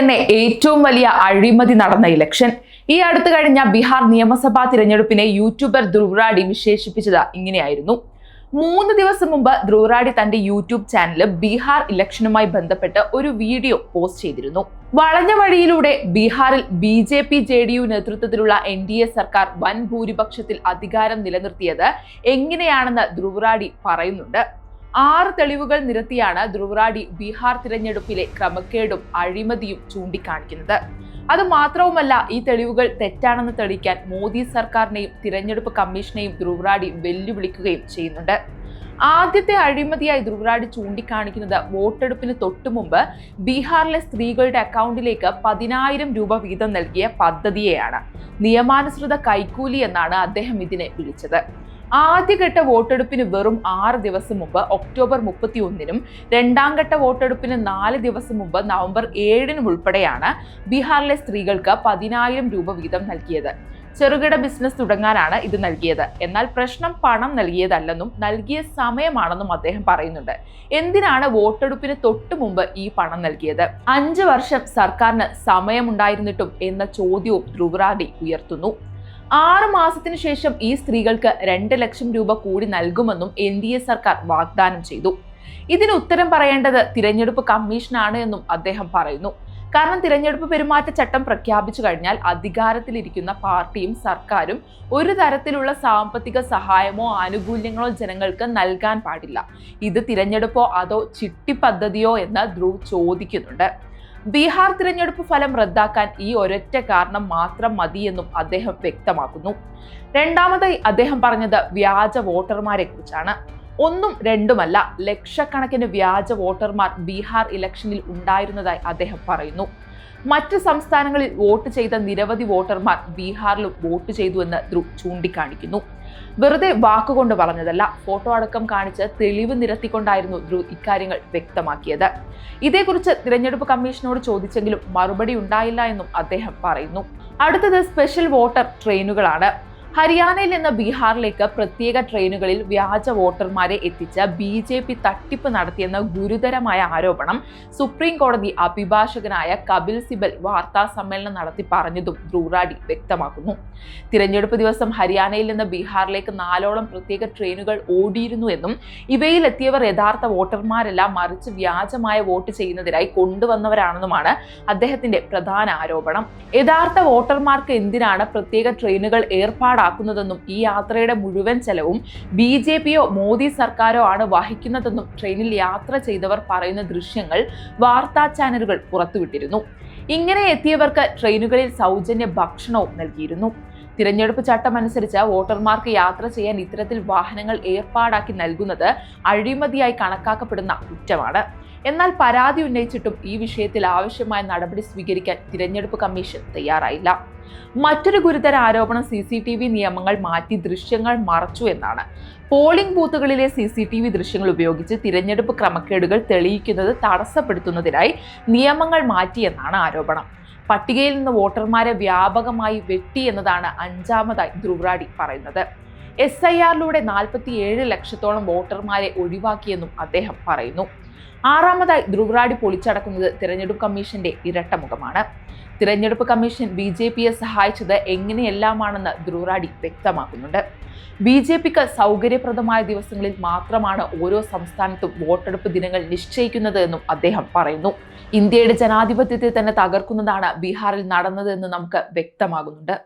തന്നെ ഏറ്റവും വലിയ അഴിമതി നടന്ന ഇലക്ഷൻ ഈ അടുത്ത് കഴിഞ്ഞ ബീഹാർ നിയമസഭാ തിരഞ്ഞെടുപ്പിനെ യൂട്യൂബർ ധ്രുവറാഡി വിശേഷിപ്പിച്ചത് ഇങ്ങനെയായിരുന്നു. മൂന്ന് ദിവസം മുമ്പ് ധ്രുവറാഡി തന്റെ യൂട്യൂബ് ചാനലിൽ ബീഹാർ ഇലക്ഷനുമായി ബന്ധപ്പെട്ട് ഒരു വീഡിയോ പോസ്റ്റ് ചെയ്തിരുന്നു. വളഞ്ഞ വഴിയിലൂടെ ബീഹാറിൽ B J P J D U നേതൃത്വത്തിലുള്ള എൻ ഡി എ സർക്കാർ വൻ ഭൂരിപക്ഷത്തിൽ അധികാരം നിലനിർത്തിയത് എങ്ങനെയാണെന്ന് ധ്രുവറാഡി പറയുന്നുണ്ട്. ആറ് തെളിവുകൾ നിരത്തിയാണ് ധ്രുവറാഡി ബീഹാർ തിരഞ്ഞെടുപ്പിലെ ക്രമക്കേടും അഴിമതിയും ചൂണ്ടിക്കാണിക്കുന്നത്. അത് മാത്രവുമല്ല ഈ തെളിവുകൾ തെറ്റാണെന്ന് തെളിയിക്കാൻ മോദി സർക്കാരിനെയും തിരഞ്ഞെടുപ്പ് കമ്മീഷനെയും ധ്രുവറാഡി വെല്ലുവിളിക്കുകയും ചെയ്യുന്നുണ്ട്. ആദ്യത്തെ അഴിമതിയായി ധ്രുവറാഡി ചൂണ്ടിക്കാണിക്കുന്നത് വോട്ടെടുപ്പിന് തൊട്ടുമുമ്പ് ബീഹാറിലെ സ്ത്രീകളുടെ അക്കൗണ്ടിലേക്ക് പതിനായിരം രൂപ വീതം നൽകിയ പദ്ധതിയെയാണ്. നിയമാനുസൃത കൈക്കൂലി എന്നാണ് അദ്ദേഹം ഇതിനെ വിളിച്ചത്. ആദ്യഘട്ട വോട്ടെടുപ്പിന് വെറും ആറ് ദിവസം മുമ്പ് ഒക്ടോബർ മുപ്പത്തി ഒന്നിനും രണ്ടാം ഘട്ട വോട്ടെടുപ്പിന് നാല് ദിവസം മുമ്പ് നവംബർ ഏഴിനും ഉൾപ്പെടെയാണ് ബീഹാറിലെ സ്ത്രീകൾക്ക് പതിനായിരം രൂപ വീതം നൽകിയത്. ചെറുകിട ബിസിനസ് തുടങ്ങാനാണ് ഇത് നൽകിയത്. എന്നാൽ പ്രശ്നം പണം നൽകിയതല്ലെന്നും നൽകിയ സമയമാണെന്നും അദ്ദേഹം പറയുന്നുണ്ട്. എന്തിനാണ് വോട്ടെടുപ്പിന് തൊട്ടു മുമ്പ് ഈ പണം നൽകിയത്? അഞ്ച് വർഷം സർക്കാരിന് സമയമുണ്ടായിരുന്നിട്ടും എന്ന ചോദ്യവും ധ്രുവറാഡി ഉയർത്തുന്നു. ആറ് മാസത്തിനു ശേഷം ഈ സ്ത്രീകൾക്ക് രണ്ട് ലക്ഷം രൂപ കൂടി നൽകുമെന്നും എൻ ഡി എ സർക്കാർ വാഗ്ദാനം ചെയ്തു. ഇതിന് ഉത്തരം പറയേണ്ടത് തിരഞ്ഞെടുപ്പ് കമ്മീഷനാണ് എന്നും അദ്ദേഹം പറയുന്നു. കാരണം തിരഞ്ഞെടുപ്പ് പെരുമാറ്റച്ചട്ടം പ്രഖ്യാപിച്ചു കഴിഞ്ഞാൽ അധികാരത്തിലിരിക്കുന്ന പാർട്ടിയും സർക്കാരും ഒരു തരത്തിലുള്ള സാമ്പത്തിക സഹായമോ ആനുകൂല്യങ്ങളോ ജനങ്ങൾക്ക് നൽകാൻ പാടില്ല. ഇത് തിരഞ്ഞെടുപ്പോ അതോ ചിട്ടി പദ്ധതിയോ എന്ന് ധ്രുവ് ചോദിക്കുന്നുണ്ട്. ബീഹാർ തിരഞ്ഞെടുപ്പ് ഫലം റദ്ദാക്കാൻ ഈ ഒരൊറ്റ കാരണം മാത്രം മതിയെന്നും അദ്ദേഹം വ്യക്തമാക്കുന്നു. രണ്ടാമതായി അദ്ദേഹം പറഞ്ഞത് വ്യാജ വോട്ടർമാരെ കുറിച്ചാണ്. ഒന്നും രണ്ടുമല്ല ലക്ഷക്കണക്കിന് വ്യാജ വോട്ടർമാർ ബീഹാർ ഇലക്ഷനിൽ ഉണ്ടായിരുന്നതായി അദ്ദേഹം പറയുന്നു. മറ്റ് സംസ്ഥാനങ്ങളിൽ വോട്ട് ചെയ്ത നിരവധി വോട്ടർമാർ ബീഹാറിലും വോട്ട് ചെയ്തു എന്ന് ധ്രുവ് ചൂണ്ടിക്കാണിക്കുന്നു. വെറുതെ വാക്കുകൊണ്ട് പറഞ്ഞതല്ല ഫോട്ടോ അടക്കം കാണിച്ച് തെളിവ് നിരത്തിക്കൊണ്ടായിരുന്നു ധ്രുവ് ഇക്കാര്യങ്ങൾ വ്യക്തമാക്കിയത്. ഇതേക്കുറിച്ച് തിരഞ്ഞെടുപ്പ് കമ്മീഷനോട് ചോദിച്ചെങ്കിലും മറുപടി ഉണ്ടായില്ല എന്നും അദ്ദേഹം പറയുന്നു. അടുത്തത് സ്പെഷ്യൽ വോട്ടർ ട്രെയിനുകളാണ്. ഹരിയാനയിൽ നിന്ന് ബീഹാറിലേക്ക് പ്രത്യേക ട്രെയിനുകളിൽ വ്യാജ വോട്ടർമാരെ എത്തിച്ച ബി ജെ പി തട്ടിപ്പ് നടത്തിയെന്ന ഗുരുതരമായ ആരോപണം സുപ്രീം കോടതി അഭിഭാഷകനായ കപിൽ സിബൽ വാർത്താ സമ്മേളനം നടത്തി പറഞ്ഞതും ദ്രൂറാഡി വ്യക്തമാക്കുന്നു. തിരഞ്ഞെടുപ്പ് ദിവസം ഹരിയാനയിൽ നിന്ന് ബീഹാറിലേക്ക് നാലോളം പ്രത്യേക ട്രെയിനുകൾ ഓടിയിരുന്നു എന്നും ഇവയിൽ എത്തിയവർ യഥാർത്ഥ വോട്ടർമാരല്ല മറിച്ച് വ്യാജമായ വോട്ട് ചെയ്യുന്നതിനായി കൊണ്ടുവന്നവരാണെന്നുമാണ് അദ്ദേഹത്തിന്റെ പ്രധാന ആരോപണം. യഥാർത്ഥ വോട്ടർമാർക്ക് എന്തിനാണ് പ്രത്യേക ട്രെയിനുകൾ ഏർപ്പാട് ഏർപ്പാടാക്കുന്നതെന്നും ഈ യാത്രയുടെ മുഴുവൻ ചെലവും ബി ജെ പിയോ മോദി സർക്കാരോ ആണ് വഹിക്കുന്നതെന്നും ട്രെയിനിൽ യാത്ര ചെയ്തവർ പറയുന്ന ദൃശ്യങ്ങൾ വാർത്താ ചാനലുകൾ പുറത്തുവിട്ടിരുന്നു. ഇങ്ങനെ എത്തിയവർക്ക് ട്രെയിനുകളിൽ സൗജന്യ ഭക്ഷണവും നൽകിയിരുന്നു. തിരഞ്ഞെടുപ്പ് ചട്ടം അനുസരിച്ച് വോട്ടർമാർക്ക് യാത്ര ചെയ്യാൻ ഇത്തരത്തിൽ വാഹനങ്ങൾ ഏർപ്പാടാക്കി നൽകുന്നത് അഴിമതിയായി കണക്കാക്കപ്പെടുന്ന കുറ്റമാണ്. എന്നാൽ പരാതി ഉന്നയിച്ചിട്ടും ഈ വിഷയത്തിൽ ആവശ്യമായ നടപടി സ്വീകരിക്കാൻ തിരഞ്ഞെടുപ്പ് കമ്മീഷൻ തയ്യാറായില്ല. മറ്റൊരു ഗുരുതര ആരോപണം സി സി ടി വി നിയമങ്ങൾ മാറ്റി ദൃശ്യങ്ങൾ മറച്ചു എന്നാണ്. പോളിംഗ് ബൂത്തുകളിലെ സി സി ടി വി ദൃശ്യങ്ങൾ ഉപയോഗിച്ച് തിരഞ്ഞെടുപ്പ് ക്രമക്കേടുകൾ തെളിയിക്കുന്നത് തടസ്സപ്പെടുത്തുന്നതിനായി നിയമങ്ങൾ മാറ്റിയെന്നാണ് ആരോപണം. പട്ടികയിൽ നിന്ന് വോട്ടർമാരെ വ്യാപകമായി വെട്ടി എന്നതാണ് അഞ്ചാമതായി ധ്രുവറാഡി പറയുന്നത്. എസ് ഐ ആറിലൂടെ നാൽപ്പത്തിയേഴ് ലക്ഷത്തോളം വോട്ടർമാരെ ഒഴിവാക്കിയെന്നും അദ്ദേഹം പറയുന്നു. ആറാമതായി ധ്രുവറാഡി പൊളിച്ചടക്കുന്നത് തിരഞ്ഞെടുപ്പ് കമ്മീഷന്റെ ഇരട്ടമുഖമാണ്. തിരഞ്ഞെടുപ്പ് കമ്മീഷൻ ബി ജെ പിയെ സഹായിച്ചത് എങ്ങനെയെല്ലാമാണെന്ന് ധ്രുവറാഡി വ്യക്തമാക്കുന്നുണ്ട്. ബി ജെ പിക്ക് സൗകര്യപ്രദമായ ദിവസങ്ങളിൽ മാത്രമാണ് ഓരോ സംസ്ഥാനത്തും വോട്ടെടുപ്പ് ദിനങ്ങൾ നിശ്ചയിക്കുന്നത് എന്നും അദ്ദേഹം പറയുന്നു. ഇന്ത്യയുടെ ജനാധിപത്യത്തെ തന്നെ തകർക്കുന്നതാണ് ബീഹാറിൽ നടന്നതെന്ന് നമുക്ക് വ്യക്തമാകുന്നുണ്ട്.